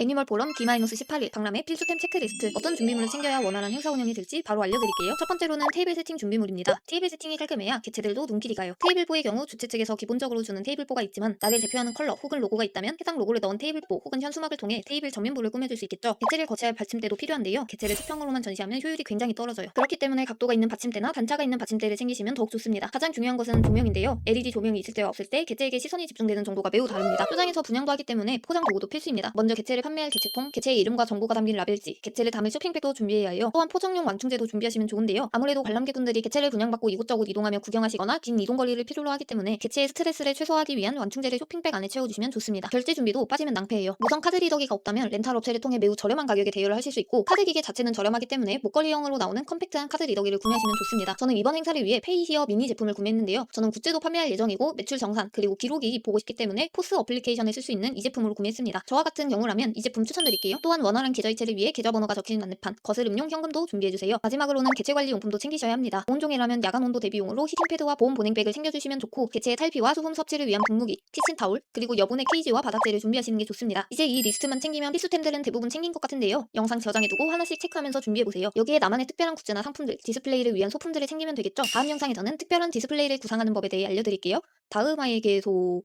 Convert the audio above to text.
애니멀 포럼 D-18일 박람회 필수템 체크리스트 어떤 준비물을 챙겨야 원활한 행사 운영이 될지 바로 알려드릴게요. 첫 번째로는 테이블 세팅 준비물입니다. 테이블 세팅이 깔끔해야 개체들도 눈길이 가요. 테이블보의 경우 주최 측에서 기본적으로 주는 테이블보가 있지만 나를 대표하는 컬러 혹은 로고가 있다면 해당 로고를 넣은 테이블보 혹은 현수막을 통해 테이블 전면부를 꾸며줄 수 있겠죠. 개체를 거치할 받침대도 필요한데요. 개체를 수평으로만 전시하면 효율이 굉장히 떨어져요. 그렇기 때문에 각도가 있는 받침대나 단차가 있는 받침대를 챙기시면 더욱 좋습니다. 가장 중요한 것은 조명인데요. LED 조명이 있을 때와 없을 때 개체에게 시선이 집중되는 정도가 매우 다릅니다. 포장에서 분양도 하기 때문에 포장 도구도 필수입니다. 먼저 개체를 판매할 개체통, 개체의 이름과 정보가 담긴 라벨지, 개체를 담을 쇼핑백도 준비해야 해요. 또한 포장용 완충제도 준비하시면 좋은데요. 아무래도 관람객분들이 개체를 분양받고 이곳저곳 이동하며 구경하시거나 긴 이동 거리를 필요로 하기 때문에 개체의 스트레스를 최소화하기 위한 완충제를 쇼핑백 안에 채워주시면 좋습니다. 결제 준비도 빠지면 낭패예요. 무선 카드 리더기가 없다면 렌탈 업체를 통해 매우 저렴한 가격에 대여를 하실 수 있고 카드 기계 자체는 저렴하기 때문에 목걸이형으로 나오는 컴팩트한 카드 리더기를 구매하시면 좋습니다. 저는 이번 행사를 위해 페이히어 미니 제품을 구매했는데요. 저는 굿즈도 판매할 예정이고 매출 정산 그리고 기록이 보고 싶기 때문에 포스 어플리케이션에 쓸 수 있는 이 제품으로 구매했습니다. 저와 같은 경우라면 이 제품 추천드릴게요. 또한 원활한 계좌이체를 위해 계좌번호가 적힌 안내판, 거스름용 현금도 준비해주세요. 마지막으로는 개체 관리 용품도 챙기셔야 합니다. 보온종이라면 야간 온도 대비용으로 히팅패드와 보온 보냉백을 챙겨주시면 좋고 개체의 탈피와 소금 섭취를 위한 분무기, 키친타올, 그리고 여분의 케이지와 바닥재를 준비하시는 게 좋습니다. 이제 이 리스트만 챙기면 필수템들은 대부분 챙긴 것 같은데요. 영상 저장해두고 하나씩 체크하면서 준비해보세요. 여기에 나만의 특별한 굿즈나 상품들, 디스플레이를 위한 소품들을 챙기면 되겠죠. 다음 영상에서는 특별한 디스플레이를 구상하는 법에 대해 알려드릴게요. 다음화에 계속